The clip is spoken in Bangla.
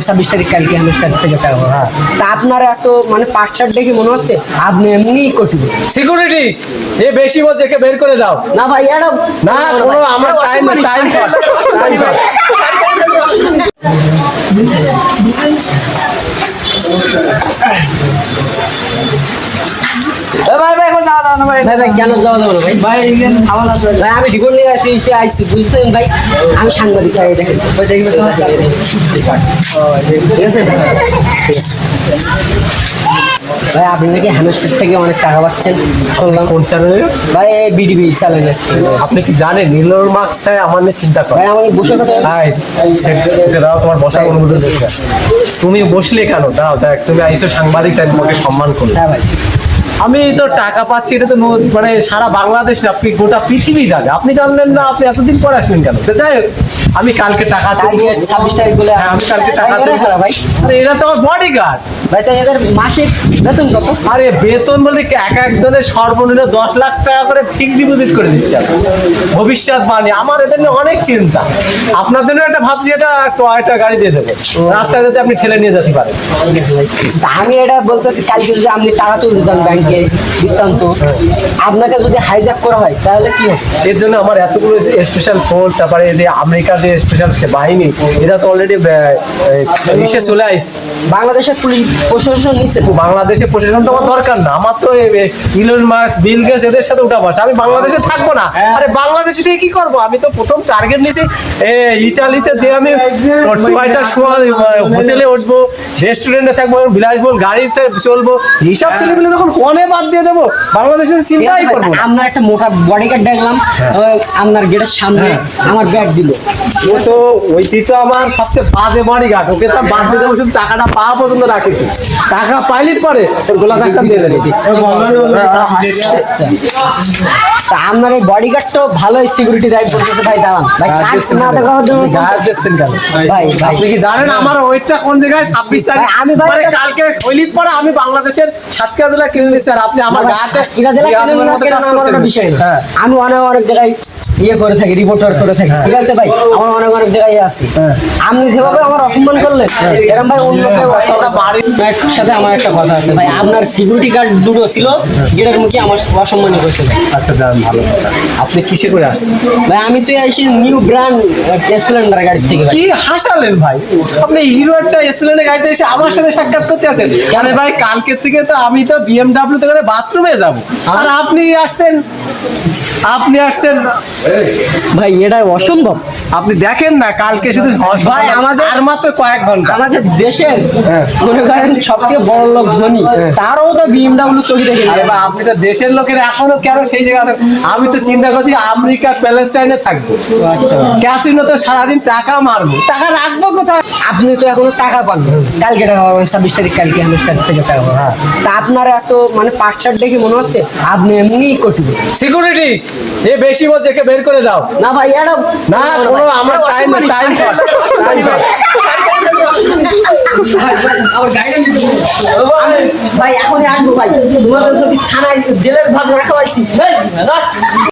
ছাব্বিশ তারিখ কালকে আমি তারিখ থেকে টাকা হ্যাঁ। তা আপনার এত মানে পাট শার্ট দেখে মনে হচ্ছে আপনি এমনিই কঠিন। সিকিউরিটি এ বেশি বলছে একে বের করে দাও। না ভাই এটা না কোনো আমার টাইম টাইম টাইম ভাই না ভাই ভাই ভাই কেন যাওয়া যাবে ভাই? ভাই ভাই আমি রিপোর্ট নিয়ে আসছি আইসি বুঝছেন ভাই? আমি সাংবাদিক ভাই দেখেন। ভাই দেখবেন ঠিক আছে ঠিক আছে। ভাই আপনি নাকি হ্যামস্টার থেকে অনেক টাকা পাচ্ছেন? শুনলাম। কোন চ্যানেলে ভাই এই বিডিবি চ্যানেলের আপনি কি জানেন? নীলর মার্কস তাই আমার নিয়ে চিন্তা করে। ভাই আমাকে বসে কথা হাই সেটা দাও তোমার বসার অনুমতি তুমি বসলে কেন? দাও দেখ তুমি আইসো সাংবাদিক তাই তোমাকে সম্মান করলে হ্যাঁ ভাই। আমি তো টাকা পাচ্ছি, এটা তো মানে সারা বাংলাদেশ আপনি গোটা পৃথিবী জানে। আপনি জানলেন না, আপনি এতদিন পরে আসলেন কেন? যাই হোক আমি কালকে টাকা তুলবো। ছাব্বিশ তারিখ বলে হ্যাঁ, আমি কালকে টাকা এরা ভাই। আরে এরা তো আমার বডি গার্ড ভাই তাই এদের মাসিক বেতন কত? আরে বেতন বলতে কি এক একজনের সর্বনিম্ন দশ লাখ টাকা করে ফিক্সড ডিপোজিট করে দিচ্ছে ভবিষ্যৎ মানে আমার এদের নিয়ে অনেক চিন্তা। আপনার জন্য একটা ভাবছি এটা টয়টা গাড়ি দিয়ে দেবো। রাস্তায় যাতে আপনি ঠেলে নিয়ে যেতে পারেন। ঠিক আছে ভাই। তা আমি এটা বলতেছি কালকে যদি আপনি টাকা তুলতে যান ব্যাংকে বৃত্তান্ত আপনাকে যদি হাইজ্যাক করা হয় তাহলে কি হবে? এর জন্য আমার এতগুলো স্পেশাল ফোর্স তারপরে এই যে আমেরিকার যে স্পেশাল বাহিনী এরা তো অলরেডি ইসে চলে আসছে বাংলাদেশের পুলিশ প্রশাসন নিচ্ছে তো বাংলাদেশে প্রশাসন তো আমার দরকার না। আমার তো ইলন মাস বিল গেস এদের সাথে উঠা বসা। আমি বাংলাদেশে থাকব না। আরে বাংলাদেশে থেকে কি করব? আমি তো প্রথম টার্গেট নিয়েছি এ, ইটালিতে যে আমি সময় হোটেলে উঠবো রেস্টুরেন্টে থাকব বিলাসবহুল গাড়িতে চলবো। এইসব ছেলেগুলো যখন ফোনে বাদ দিয়ে দেবো বাংলাদেশের চিন্তাই করব একটা মোটা বডিগার্ড দেখলাম আপনার গেটের সামনে আমার ব্যাগ দিল। ও তো ওইটি তো আমার সবচেয়ে বাজে বডি গার্ড ওকে তো বাদ দিয়ে দেবো শুধু টাকাটা পাওয়া পর্যন্ত রাখিছি। টাকা পরে ওর গোলা দিয়ে দেবে। তা আপনার এই বডিগার্ড তো ভালোই সিকিউরিটি বলতেছে ভাই দাঁড়ান। ভাই না দিচ্ছেন কেন? ভাই আপনি কি জানেন আমার ওয়েটটা কোন জায়গায়? ছাব্বিশ তারিখ। আমি মানে কালকে হইলির পরে আমি বাংলাদেশের সাতক্ষীরা জেলা কিনে নিচ্ছি আর আপনি আমার গাতে জেলা কোনো বিষয় হ্যাঁ। আমি অনেক অনেক জায়গায় ইয়ে করে থাকি রিপোর্টার করে থাকি। ঠিক আছে ভাই? আমার অনেক অনেক জায়গায় আছি। হ্যাঁ। আপনি যেভাবে আমার অসম্মান করলেন এরকম ভাই অন্য কেউ সাথে আমার একটা কথা আছে। ভাই আপনার সিকিউরিটি গার্ড দুটো ছিল গেটের মুখে আমার অসম্মানই করছে আচ্ছা যান ভালো কথা। আপনি কিসে করে আসছেন? ভাই আমি তো এসে নিউ ব্র্যান্ড স্প্লেন্ডার গাড়ি থেকে কি হাসালেন ভাই? আপনি হিরো একটা এসপ্লেনের গাড়িতে এসে আমার সাথে সাক্ষাৎ করতে আসেন? আরে ভাই কালকের থেকে তো আমি তো বিএমডাব্লিউ তে করে বাথরুমে যাব। আর আপনি আসছেন? আপনি আসছেন ভাই এটা অসম্ভব। আপনি দেখেন না কালকে শুধু ভাই, আমাদের- আর মাত্র কয়েক ঘণ্টা। আমাদের দেশের হ্যাঁ। মনে করেন সবচেয়ে বড় লোক ধনী তারও তো বিএমডাব্লিউ চোখে দেখে বা আপনি তো দেশের লোকের এখনও কেন সেই জায়গা আমি তো চিন্তা করছি আমেরিকা প্যালেস্টাইনে থাকব। আচ্ছা। ক্যাসিনো তো সারাদিন টাকা মারবো। টাকা রাখব কোথায়? আপনি তো এখনও টাকা পান কালকে টাকা পাবেন ছাব্বিশ তারিখ কালকে আমি তারিখ থেকে টাকা পাবো হ্যাঁ। তা আপনার এত মানে পাট শার্ট দেখে মনে হচ্ছে আপনি এমনি কঠিন সিকিউরিটি এ বেশি বলছে বের করে দাও। না ভাই এটা না কোনো আমার টাইম টাইম ভাই এখনই আসব ভাই। তোমাদের যদি থানায় জেলের ভাগ রাখা হয়েছি